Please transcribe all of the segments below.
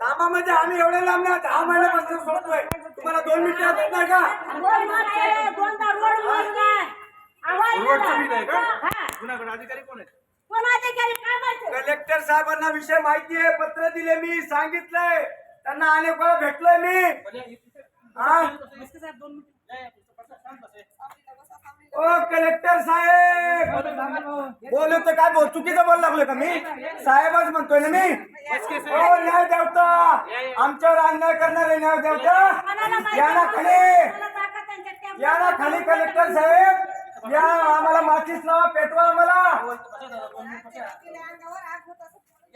थांबा म्हणजे आम्ही एवढे लांब ना दहा महिन्यापासून सोडतोय. तुम्हाला दोन मिनिटं देत नाही का? आहे अधिकारी कोण आहेत? कलेक्टर साहेबांना विषय माहिती आहे पत्र दिले मी सांगितलंय. त्यांना अनेक वेळा भेटलोय मी. हा? ओ कलेक्टर साहेब! बोलू तर काय बोल चुकीचं बोल लागलोय का मी? साहेबच म्हणतोय ना मी. ओ न्याय देवता. आमच्यावर अन्याय करणारे न्याय देवता. या ना खाली. या ना खाली कलेक्टर साहेब. या आम्हाला माचीस लावा पेटवा आम्हाला.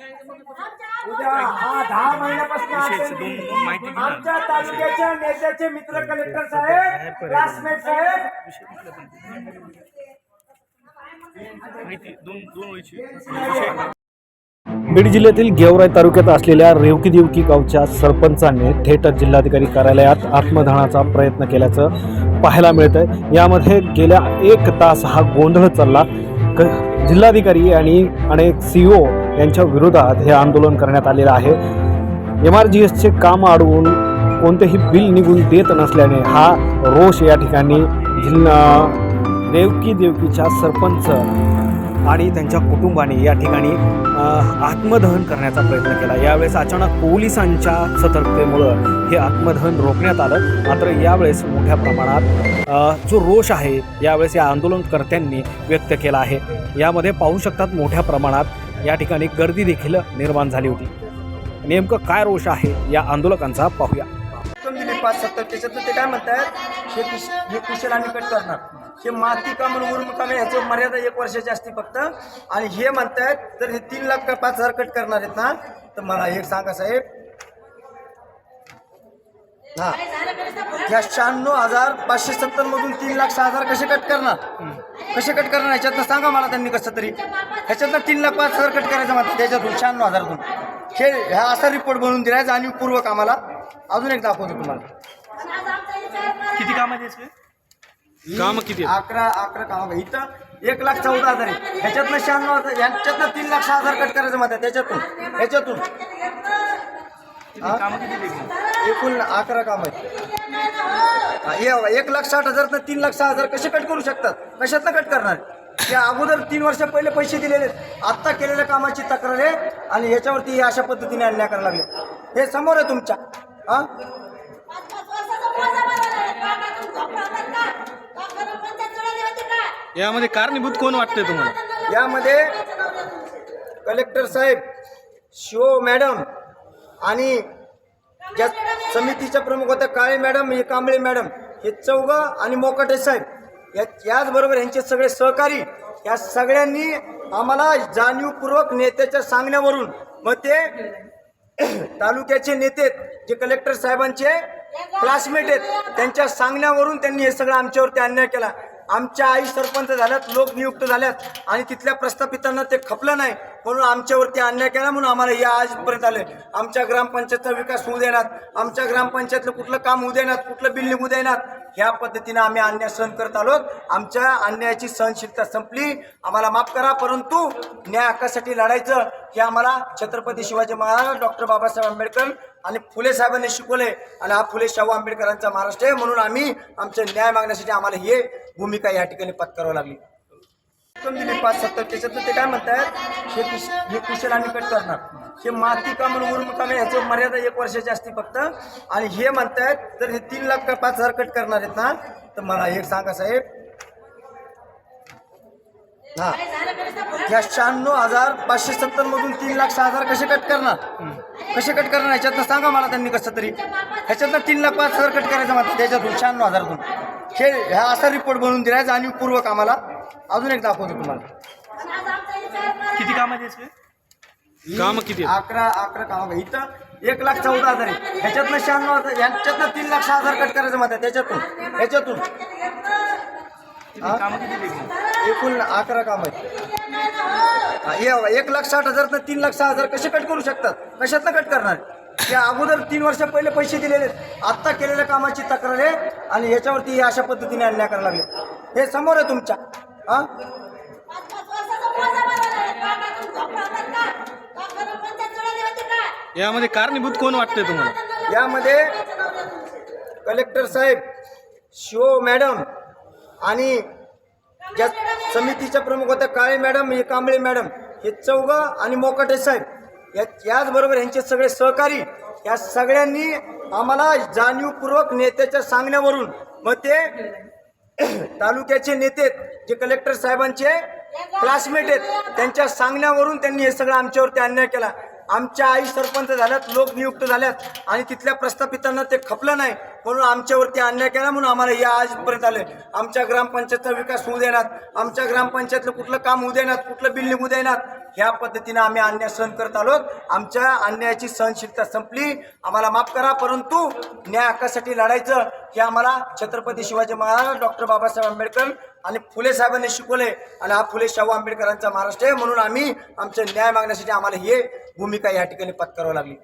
उद्या हा दहा महिन्यापासून असेल. आमच्या तालुक्याच्या नेत्याचे मित्र कलेक्टर साहेब क्लासमेट साहेब. बीड जिल्ह्यातील गेवराई तालुक्यात असलेल्या रेवकी देवकी गावच्या सरपंचाने थेट जिल्हाधिकारी कार्यालयात आत्मदहनाचा प्रयत्न केल्याचं पाहायला मिळतंय. यामध्ये गेल्या एक तास हा गोंधळ चालला. क जिल्हाधिकारी आणि अनेक सी ओ यांच्या विरोधात हे आंदोलन करण्यात आलेलं आहे. एम आर जी एसचे काम अडवून कोणतेही बिल निघून देत नसल्याने हा रोष या ठिकाणी जिल्हा देवकी देवकीच्या सरपंच आणि त्यांच्या कुटुंबाने या ठिकाणी आत्मदहन करण्याचा प्रयत्न केला. यावेळेस अचानक पोलिसांच्या सतर्कतेमुळं हे आत्मदहन रोखण्यात आलं. मात्र यावेळेस मोठ्या प्रमाणात जो रोष आहे यावेळेस या आंदोलनकर्त्यांनी व्यक्त केला आहे. यामध्ये पाहू शकतात मोठ्या प्रमाणात या ठिकाणी गर्दी देखील निर्माण झाली होती. नेमकं काय रोष आहे या आंदोलकांचा पाहूया. पाच सत्तर त्याच्यात ते काय म्हणतात हे कुश हे कुशल आम्ही कट करणार. हे माती का म्हणून उर्म कामे ह्याची मर्यादा एक वर्षाची असते फक्त. आणि हे म्हणतायत जर हे तीन लाख का पाच हजार कट करणार आहेत ना तर मला एक सांगा साहेब. हा. ह्या शहाण्णव हजार पाचशे सत्तर मधून तीन लाख सहा हजार कसे कट करणार? कसे कट करणार? ह्याच्यातनं सांगा मला त्यांनी कसं तरी. ह्याच्यातनं तीन लाख पाच हजार कट करायचं म्हणतात त्याच्यातून शहाण्णव हजारातून. हे ह्या असा रिपोर्ट बनवून दिलाय जाणीवपूर्वक आम्हाला. अजून एक दाखवतो तुम्हाला. किती कामाचे काम किती अकरा अकरा काम. इथं एक लाख चौदा हजार आहे. ह्याच्यातनं शहाण्णव हजार ह्याच्यातनं तीन लाख सहा हजार कट करायचं म्हणतात त्याच्यातून ह्याच्यातून? एकूण अकरा काम आहेत. एक लाख साठ हजार तीन लाख सहा हजार कसे कट करू शकतात? कशातनं कट करणार? त्या अगोदर तीन वर्ष पहिले पैसे दिलेले. आत्ता केलेल्या कामाची तक्रार आहे आणि ह्याच्यावरती हे अशा पद्धतीने अन्याय करायला लागले. हे समोर आहे तुमच्या. हा? यामध्ये कारणीभूत कोण वाटते तुम्हाला? यामध्ये कलेक्टर साहेब शिव मॅडम आणि ज्या समितीच्या प्रमुख होत्या काळे मॅडम हे कांबळे मॅडम हे चौघं आणि मोकाटे साहेब या याचबरोबर यांचे सगळे सहकारी या सगळ्यांनी आम्हाला जाणीवपूर्वक नेत्याच्या सांगण्यावरून मग ते तालुक्याचे नेते आहेत, जे कलेक्टर साहेबांचे क्लासमेट आहेत त्यांच्या सांगण्यावरून त्यांनी हे सगळं आमच्यावरती अन्याय केला. आमच्या आई सरपंच झाल्यात लोक नियुक्त झाल्यात आणि तिथल्या प्रस्थापितांना ते खपलं नाही. म्हणून आमच्यावरती अन्याय केला म्हणून आम्हाला या आजपर्यंत आले. आमच्या ग्रामपंचायतचा विकास होऊ देणार. आमच्या ग्रामपंचायतलं कुठलं काम होऊ देणार कुठलं बिल निघू देणार ह्या पद्धतीनं आम्ही अन्याय सहन करत आलो. आमच्या अन्यायाची सहनशीलता संपली. आम्हाला माफ करा परंतु न्याय हक्कासाठी लढायचं हे आम्हाला छत्रपती शिवाजी महाराज डॉक्टर बाबासाहेब आंबेडकर आणि फुले साहेबांनी शिकवले. आणि हा फुले शाहू आंबेडकरांचा महाराष्ट्र आहे. म्हणून आम्ही आमचे न्याय मागण्यासाठी आम्हाला हे भूमिका या ठिकाणी पत्करावं लागली. उत्तम पाच सत्तर त्याच्यात ते काय म्हणतात हे कुश हे कुशल आम्ही कट करणार. हे माती काम आणि उर्म कामे ह्याची मर्यादा एक वर्षाची असते फक्त. आणि हे म्हणतायत जर हे तीन लाख का पाच हजार कट करणार आहेत ना तर मला एक सांगा साहेब. हा. या शहाण्णव हजार पाचशे सत्तर मधून तीन लाख सहा हजार कसे कट करणार? कसे कट करणार? ह्याच्यातनं सांगा मला त्यांनी कसं तरी. ह्याच्यातनं तीन लाख पाच हजार कट करायचं म्हणतात त्याच्यातून शहाण्णव हजारातून. हे ह्या असा रिपोर्ट बनवून दिलाय जाणीवपूर्वक आम्हाला. अजून एक दाखवतो तुम्हाला. किती कामाचे काम किती अकरा अकरा काम. इथं एक लाख चौदा हजार आहे ह्याच्यातनं शहाण्णव हजार ह्याच्यातनं तीन लाख सहा हजार कट करायचं म्हणतात. त्याच्यातून ह्याच्यातून. हा? एकूण अकरा काम आहेत. हा, एक लाख साठ हजार तीन लाख सहा हजार कसे कट करू शकतात? कशातनं कट करणार? त्या अगोदर तीन वर्ष पहिले पैसे दिलेले आहेत. आत्ता केलेल्या कामाची तक्रार आहे आणि ह्याच्यावरती हे अशा पद्धतीने अन्याय करायला लागले. हे समोर आहे तुमच्या. हा? यामध्ये कारणीभूत कोण वाटते तुम्हाला? यामध्ये कलेक्टर साहेब शिव मॅडम आणि ज्या समितीच्या प्रमुख होत्या काळे मॅडम हे कांबळे मॅडम हे चौघं आणि मोकाटे साहेब या याचबरोबर यांचे सगळे सहकारी या सगळ्यांनी आम्हाला जाणीवपूर्वक नेत्याच्या सांगण्यावरून मग ते तालुक्याचे नेते आहेत, जे कलेक्टर साहेबांचे क्लासमेट आहेत त्यांच्या सांगण्यावरून त्यांनी हे सगळं आमच्यावरती अन्याय केला. आमच्या आई सरपंच झाल्यात लोक नियुक्त झाल्यात आणि तिथल्या प्रस्थापितांना ते खपलं नाही. म्हणून आमच्यावरती अन्याय केला म्हणून आम्हाला या आजपर्यंत आले. आमच्या ग्रामपंचायतचा विकास होऊ देणार. आमच्या ग्रामपंचायतलं कुठलं काम होऊ देणार कुठलं बिल निघू देणार ह्या पद्धतीनं आम्ही अन्याय सहन करत आलो. आमच्या अन्यायाची सहनशीलता संपली. आम्हाला माफ करा परंतु न्याय हक्कासाठी लढायचं हे आम्हाला छत्रपती शिवाजी महाराज डॉक्टर बाबासाहेब आंबेडकर आणि फुले साहेबांनी शिकवले. आणि हा फुले शाहू आंबेडकरांचा महाराष्ट्र आहे. म्हणून आम्ही आमचे न्याय मागण्यासाठी आम्हाला हे भूमिका या ठिकाणी पत्करावी लागली.